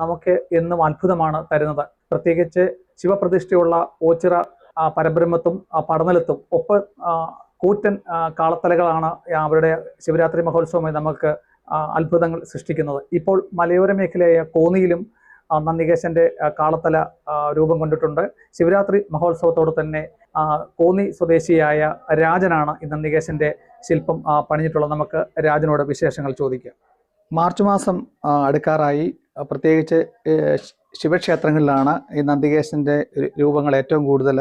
നമുക്ക് എന്നും അത്ഭുതമാണ് തരുന്നത്. പ്രത്യേകിച്ച് ശിവപ്രതിഷ്ഠയുള്ള ഓച്ചിറ പരബ്രഹ്മത്തും പടനിലത്തും ഒപ്പം കൂറ്റൻ കാളത്തലകളാണ് അവരുടെ ശിവരാത്രി മഹോത്സവമായി നമുക്ക് അത്ഭുതങ്ങൾ സൃഷ്ടിക്കുന്നത്. ഇപ്പോൾ മലയോര മേഖലയായ കോന്നിയിലും നന്ദികേശന്റെ കാളത്തല രൂപം കൊണ്ടിട്ടുണ്ട്. ശിവരാത്രി മഹോത്സവത്തോട് തന്നെ കോന്നി സ്വദേശിയായ രാജനാണ് ഈ നന്ദികേശന്റെ ശില്പം പണിഞ്ഞിട്ടുള്ളത്. നമുക്ക് രാജനോട് വിശേഷങ്ങൾ ചോദിക്കാം. മാർച്ച് മാസം അടുക്കാറായി പ്രത്യേകിച്ച് ശിവക്ഷേത്രങ്ങളിലാണ് ഈ നന്ദികേശന്റെ രൂപങ്ങൾ ഏറ്റവും കൂടുതൽ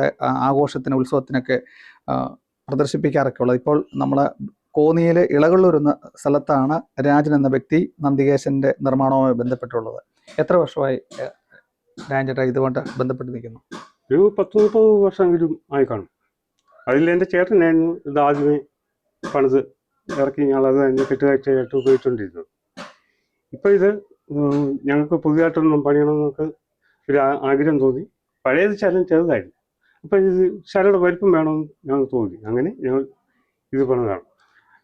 ആഘോഷത്തിന് ഉത്സവത്തിനൊക്കെ പ്രദർശിപ്പിക്കാറൊക്കെ ഉള്ളത് ഇപ്പോൾ നമ്മൾ കോന്നിയിൽ ഇളകൊള്ളൂർ എന്ന സ്ഥലത്താണ് രാജൻ എന്ന വ്യക്തി നന്ദികേശന്റെ നിർമ്മാണവുമായി ബന്ധപ്പെട്ടുള്ളത്. എത്ര വർഷമായി രാജേട്ട ഇതുകൊണ്ട് ബന്ധപ്പെട്ട് നിൽക്കുന്നു? ഒരു പത്ത് മുപ്പത് വർഷമെങ്കിലും ആയി കാണും. അതിൽ എന്റെ ചേട്ടനായിരുന്നു ഇത് ആദ്യമേ പണിത് ഇറക്കി ഞങ്ങളത് എന്റെ കെട്ടുകാഴ്ചയായിട്ട് ഉപയോഗിച്ചുകൊണ്ടിരുന്നത് ഇപ്പം ഇത് ഞങ്ങൾക്ക് പുതിയതായിട്ടൊന്നും പണിയണമെന്നൊക്കെ ഒരു ആഗ്രഹം തോന്നി. പഴയത് ശരം ചെറുതായിരുന്നു. അപ്പൊ ഇത് ശരയുടെ വലിപ്പം വേണമെന്ന് ഞങ്ങൾക്ക് തോന്നി. അങ്ങനെ ഞങ്ങൾ ഇത് പണിതാണ്.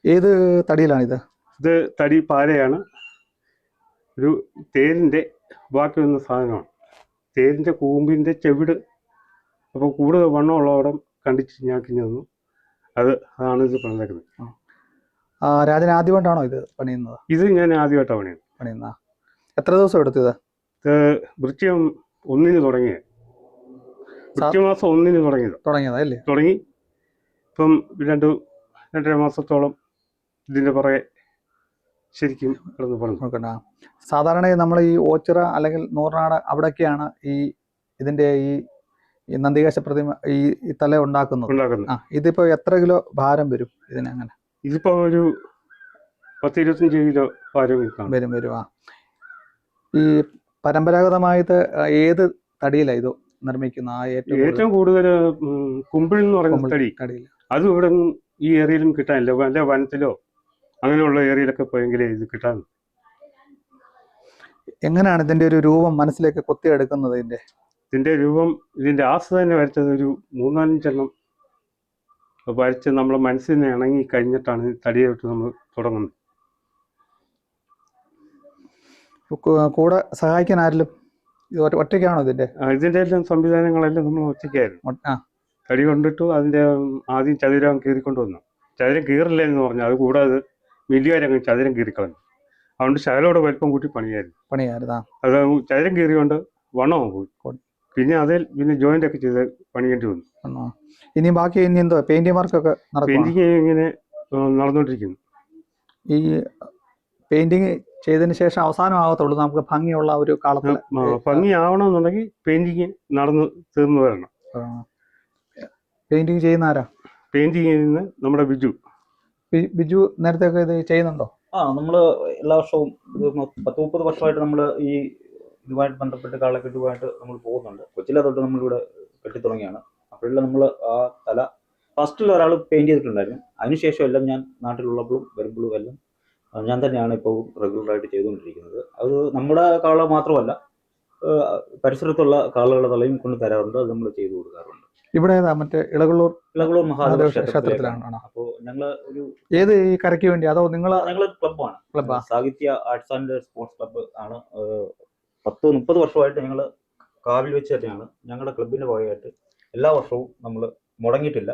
ഏത് തടിയിലാണിത്? ഇത് തടി പാരയാണ്. ഒരു തേരിന്റെ ബാക്കി വന്ന സാധനമാണ്. തേരിന്റെ കൂമ്പിന്റെ ചെവിട്. അപ്പോൾ കൂടുതൽ വണ്ണമുള്ളവിടം കണ്ടിച്ച് ഞാക്കിഞ്ഞ് തന്നു അത് അതാണ് ഇത് പണിതേക്കുന്നത്. ആ, രാജൻ ആദ്യമായിട്ടാണോ ഇത് പണിയുന്നത്? ഇത് ഞാൻ ആദ്യമായിട്ടാണ് പണിയുന്നത്. പണിയുന്ന എത്ര ദിവസം എടുത്തു ഇത് ഇത് വൃശ്ചികം ഒന്നിന് തുടങ്ങിയത് വൃശ്ചികമാസം ഒന്നിന് തുടങ്ങിയത്. തുടങ്ങിയതാ അല്ലേ? തുടങ്ങി. ഇപ്പം രണ്ട് രണ്ടര മാസത്തോളം ഇതിന്റെ പുറകെ ശരിക്കും കിടന്ന് പറഞ്ഞു സാധാരണ നമ്മൾ ഈ ഓച്ചിറ അല്ലെങ്കിൽ നൂറിനാട് അവിടെയൊക്കെയാണ് ഈ ഇതിന്റെ ഈ നന്ദികേശ പ്രതിമ ഈ തല ഉണ്ടാക്കുന്നത്. ആ ഇതിപ്പോ എത്ര കിലോ ഭാരം വരും ഇതിനങ്ങനെ? ഇതിപ്പോ ഒരു പത്ത് ഇരുപത്തഞ്ച് കിലോ ഭാരം വരും വരും. ആ. ഈ പരമ്പരാഗതമായിട്ട് ഏത് തടിയിലാണ് ഇത് നിർമ്മിക്കുന്ന ആ ഏറ്റവും കൂടുതൽ? ഏറ്റവും കൂടുതൽ കുമ്പിൾ എന്ന് പറയുന്ന തടി. അതും ഇവിടെ ഈ ഏരിയയിലും കിട്ടാനില്ല വല്ല വനത്തിലോ അങ്ങനെയുള്ള ഏരിയയിലൊക്കെ പോയെങ്കിലേ ഇത് കിട്ടാൻ. എങ്ങനെയാണ് ഇതിന്റെ ഒരു രൂപം മനസ്സിലേക്ക് കൊത്തിയെടുക്കുന്നത് ഇതിന്റെ? ഇതിന്റെ രൂപം ഇതിന്റെ ആസ് തന്നെ വരച്ചത് ഒരു മൂന്നാലഞ്ചെണ്ണം വരച്ച് നമ്മളെ മനസ്സിനെ ഇണങ്ങി കഴിഞ്ഞിട്ടാണ് തടിയായിട്ട് നമ്മൾ തുടങ്ങുന്നത്. കൂടെ സഹായിക്കാൻ ആരിലും ഇത് ഒറ്റയ്ക്കാണോ ഇതിന്റെ? ഇതിന്റെ എല്ലാം സംവിധാനങ്ങളെല്ലാം നമ്മൾ ഒറ്റയ്ക്കായിരുന്നു. അടി ആ. തടി കൊണ്ടിട്ടു അതിന്റെ ആദ്യം ചതുരം കീറിക്കൊണ്ട് വന്നു. ചതുരം കീറില്ല എന്ന് പറഞ്ഞു അത് കൂടാതെ മില്ലുകാരങ്ങ് ചതുരം കീറിക്കളഞ്ഞു. അതുകൊണ്ട് ശകലോടെ വലിപ്പം കൂട്ടി പണിയായിരുന്നു. പണിയായിരുന്നു അത് ചതുരം കീറിയോണ്ട് വണ്ണവും പോയി. പിന്നെ അതിൽ പിന്നെ ജോയിന്റ് ഒക്കെ ചെയ്ത് പണിയേണ്ടി വന്നു. ഇനി ബാക്കി ഇനി എന്തോ പെയിന്റിംഗ് വർക്കൊക്കെ പെയിന്റിങ് ഇങ്ങനെ നടന്നുകൊണ്ടിരിക്കുന്നു. ഈ പെയിന്റിങ് ചെയ്തതിന് ശേഷം അവസാനം ആവത്തുള്ളൂ. നമുക്ക് ഭംഗിയുള്ള ഒരു കാലത്ത് ഭംഗിയാവണമെന്നുണ്ടെങ്കിൽ ഭംഗി ആവണമെന്നുണ്ടെങ്കിൽ പെയിന്റിങ് നടന്ന് തീർന്നു വരണം. പെയിന്റിങ് ചെയ്യുന്ന ആരാ? പെയിന്റിങ് ചെയ്യുന്ന നമ്മുടെ ബിജു. ബിജു നേരത്തെ ഒക്കെ ഇത് ചെയ്യുന്നുണ്ടോ? ആ നമ്മൾ എല്ലാ വർഷവും പത്ത് മുപ്പത് വർഷമായിട്ട് നമ്മൾ ഈ ഇതുമായിട്ട് ബന്ധപ്പെട്ട് കാളക്കെട്ടുമായിട്ട് നമ്മൾ പോകുന്നുണ്ട്. കൊച്ചിലെ തൊട്ട് നമ്മളിവിടെ കെട്ടി തുടങ്ങിയാണ്. അപ്പോഴെല്ലാം നമ്മൾ ആ തല ഫസ്റ്റിൽ ഒരാൾ പെയിന്റ് ചെയ്തിട്ടുണ്ടായിരുന്നു. അതിനുശേഷം എല്ലാം ഞാൻ നാട്ടിലുള്ളപ്പോഴും വരുമ്പോഴും എല്ലാം ഞാൻ തന്നെയാണ് ഇപ്പോൾ റെഗുലറായിട്ട് ചെയ്തുകൊണ്ടിരിക്കുന്നത്. അത് നമ്മുടെ കാള മാത്രമല്ല പരിസരത്തുള്ള കാളകളുടെ തലയും കൊണ്ട് തരാറുണ്ട് അത് നമ്മൾ ചെയ്തു കൊടുക്കാറുണ്ട്. ഇവിടെ ഏതാ മറ്റേ ഇളകളൂർ? ഇളകളൂർ മഹാദേവ ക്ഷേത്രത്തിലാണ് അപ്പോൾ ഞങ്ങൾ ഒരു ഏത് ഈ കരയ്ക്ക് വേണ്ടി? അതോ നിങ്ങൾ ഞങ്ങൾ ക്ലബ്ബാണ്. ക്ലബ്ബാ? സാഹിത്യ ആർട്സ് ആൻഡ് സ്പോർട്സ് ക്ലബ്ബ് ആണ്. പത്ത് മുപ്പത് വർഷമായിട്ട് ഞങ്ങൾ കാവിൽ വെച്ച് തന്നെയാണ് ഞങ്ങളുടെ ക്ലബിന്റെ ഭാഗമായിട്ട് എല്ലാ വർഷവും നമ്മൾ മുടങ്ങിയിട്ടില്ല.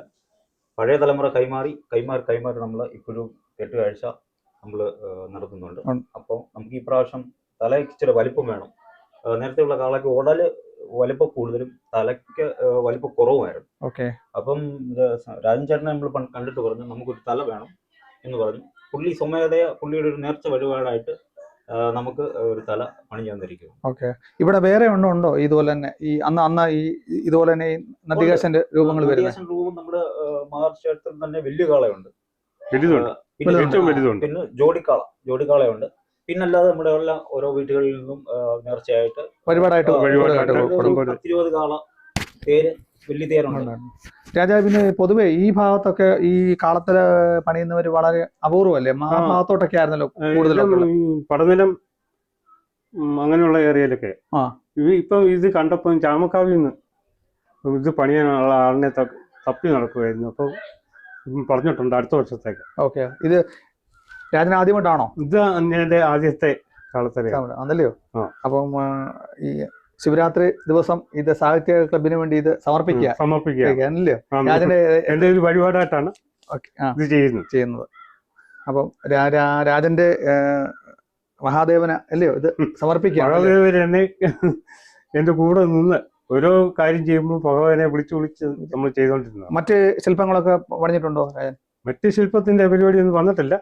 പഴയ തലമുറ കൈമാറി കൈമാറി കൈമാറി നമ്മൾ ഇപ്പോഴും കെട്ടുകാഴ്ച നമ്മൾ നടത്തുന്നുണ്ട്. അപ്പോൾ നമുക്ക് ഈ പ്രാവശ്യം തലയ്ക്ക് ചില വലിപ്പം വേണം. നേരത്തെയുള്ള കാളയ്ക്ക് ഉടൽ വലിപ്പം കൂടുതലും തലയ്ക്ക് വലിപ്പം കുറവുമായിരുന്നു. ഓക്കെ. അപ്പം രാജൻചേട്ടനെ സ- രാജൻ ചേട്ടനെ നമ്മൾ കണ്ടിട്ട് പറഞ്ഞു നമുക്കൊരു തല വേണം എന്ന് പറഞ്ഞു. പുള്ളി സ്വമേധയ പുള്ളിയുടെ ഒരു നേർച്ച വഴിപാടായിട്ട് നമുക്ക് ഒരു തല പണി തന്നിരിക്കും ഓക്കെ. ഇവിടെ വേറെ ഉണ്ടോ ഉണ്ടോ? ഇതുപോലെ തന്നെ ഈ അന്ന് അന്ന് ഈ ഇതുപോലെ തന്നെ ഈ നദികേശന്റെ രൂപങ്ങൾ വരുന്നത്? രൂപം നമ്മുടെ മഹാരാഷ്ട്രത്തിൽ തന്നെ വലിയ കാളയുണ്ട്. പിന്നെ വലുതുണ്ട്. ഏറ്റവും വലുതുണ്ട് പിന്നെ ജോഡിക്കാള ജോഡിക്കാളയുണ്ട് പിന്നല്ലാതെ നമ്മുടെ എല്ലാ ഓരോ വീടുകളിൽ നിന്നും നേർച്ചയായിട്ട് വഴിപാടായിട്ട് ആ, വഴിപാടായിട്ട് കൊടുക്കും. ഒരു കൊടുക്കും. പത്തിരുപത് കാള തേര് വലിയ തേരുണ്ട് പിന്നെ പൊതുവെ ഈ ഭാഗത്തൊക്കെ ഈ കാളത്തിൽ പണിയുന്നവർ വളരെ അപൂർവല്ലേ ആ. ഭാഗത്തോട്ടൊക്കെ ആയിരുന്നല്ലോ കൂടുതലും പടനിലം അങ്ങനെയുള്ള ഏരിയയിലൊക്കെ ഇപ്പം ഇത് കണ്ടപ്പോൾ ചാമക്കാവിൽ നിന്ന് ഇത് പണിയാനുള്ള ആളിനെ തപ്പി നടക്കുമായിരുന്നു അപ്പോൾ പറഞ്ഞിട്ടുണ്ട് അടുത്ത വർഷത്തേക്ക്. ഓക്കെ. ഇത് രാജൻ ആദ്യമായിട്ടാണോ? ഇത് എന്റെ ആദ്യത്തെ അതല്ലയോ അപ്പം ഈ ശിവരാത്രി ദിവസം ഇത് സാഹിത്യ ക്ലബിന് വേണ്ടി ഇത് സമർപ്പിക്കുക. സമർപ്പിക്കുക. അല്ലയോ ആ, രാജന്റെ എന്റെ ഒരു വഴിപാടായിട്ടാണ് ഇത് ചെയ്യുന്നത്. ചെയ്യുന്നത്. അപ്പം രാജന്റെ മഹാദേവന അല്ലയോ ഇത് സമർപ്പിക്കുക മഹാദേവൻ എന്നെ എന്റെ കൂടെ നിന്ന് ഓരോ കാര്യം ചെയ്യുമ്പോൾ ഭഗവാനെ വിളിച്ചു വിളിച്ച് നമ്മൾ ചെയ്തോണ്ടിരുന്നത് മറ്റ് ശില്പങ്ങളൊക്കെ പറഞ്ഞിട്ടുണ്ടോ രാജൻ? മറ്റ് ശില്പത്തിന്റെ പരിപാടി ഒന്നും വന്നിട്ടില്ല.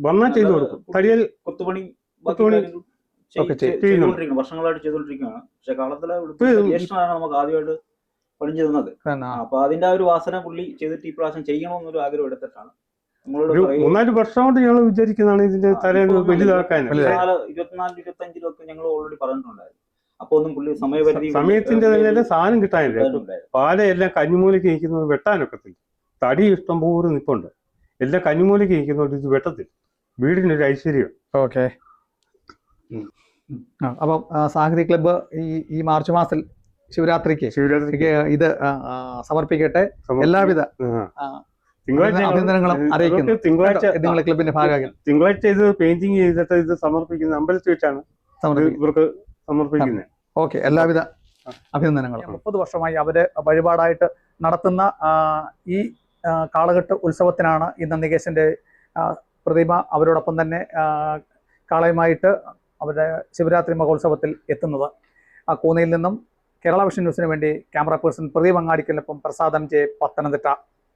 വന്നാൽ ചെയ്തു കൊടുക്കും. തടിയൽ കൊത്തുപണി കൊത്തുപണി വർഷങ്ങളായിട്ട് ചെയ്തുകൊണ്ടിരിക്കുകയാണ്. പക്ഷെ കാളത്തല ഇപ്പൊ- ജ്യേഷ്ഠനാണ് നമുക്ക് ആദ്യമായിട്ട് പണിഞ്ഞു തന്നത്. പിന്നെ, ആ, അപ്പൊ അതിന്റെ ആ ഒരു വാസന പുള്ളി ചെയ്തിട്ട് ഈ പ്രാവശ്യം ചെയ്യണമെന്നൊരു ആഗ്രഹം എടുത്തിട്ടാണ്. നമ്മളോട് മൂന്നാൽ വർഷം കൊണ്ട് ഞങ്ങൾ വിചാരിക്കുന്നതാണ് ഇതിന്റെ തലേന്ന് വലുതാക്കാൻ. വലുതാ- ഇരുപത്തിനാല് ഇരുപത്തി അഞ്ചിലൊക്കെ ഞങ്ങൾ ഓൾറെഡി പറഞ്ഞിട്ടുണ്ടായിരുന്നു. അപ്പൊ ഒന്നും പുള്ളി സമയപരിധി സമയത്തിന്റെ തന്നെ സാധനം കിട്ടാനില്ല. പാല പാലയെല്ലാം കഞ്ഞിമൂലയ്ക്ക് നിൽക്കുന്നത് വെട്ടാനൊക്കത്തില്ല. തടി ഇഷ്ടം പോലെ നിപ്പുണ്ട്. എല്ലാം കഞ്ഞിമൂലയ്ക്ക് നിൽക്കുന്നതുകൊണ്ട് ഇത് വെട്ടത്തില്ല. വീടിനൊരു ഐശ്വര്യം ഓക്കെ. അപ്പം സാഹിത്യ ക്ലബ്ബ് ഈ ഈ മാർച്ച് മാസത്തിൽ ശിവരാത്രിക്ക് ശിവരാത്രിക്ക്. ഇത് സമർപ്പിക്കട്ടെ. എല്ലാവിധ അഭിനന്ദനങ്ങളും അറിയിക്കുന്നു. തിങ്കളാഴ്ച നിങ്ങളെ ക്ലബിന്റെ ഭാഗമാക്കി തിങ്കളാഴ്ച ഇത് പെയിന്റിങ് ചെയ്തിട്ട് ഇത് സമർപ്പിക്കുന്ന അമ്പലത്തിൽ വെച്ചാണ് ഇവർക്ക് സമർപ്പിക്കുന്നത് ഓക്കെ. എല്ലാവിധ അഭിനന്ദനങ്ങളും. മുപ്പത് വർഷമായി അവർ വഴിപാടായിട്ട് നടത്തുന്ന ഈ കാളകെട്ട് ഉത്സവത്തിനാണ് ഈ നന്ദികേശന്റെ പ്രതിമ അവരോടൊപ്പം തന്നെ കാളയുമായിട്ട് അവരുടെ ശിവരാത്രി മഹോത്സവത്തിൽ എത്തുന്നത്. ആ കൂനയിൽ നിന്നും കേരള വിഷൻ ന്യൂസിന് വേണ്ടി ക്യാമറ പേഴ്സൺ പ്രദീപ് അങ്ങാടിക്കലിനൊപ്പം പ്രസാദം ജെ പത്തനംതിട്ട.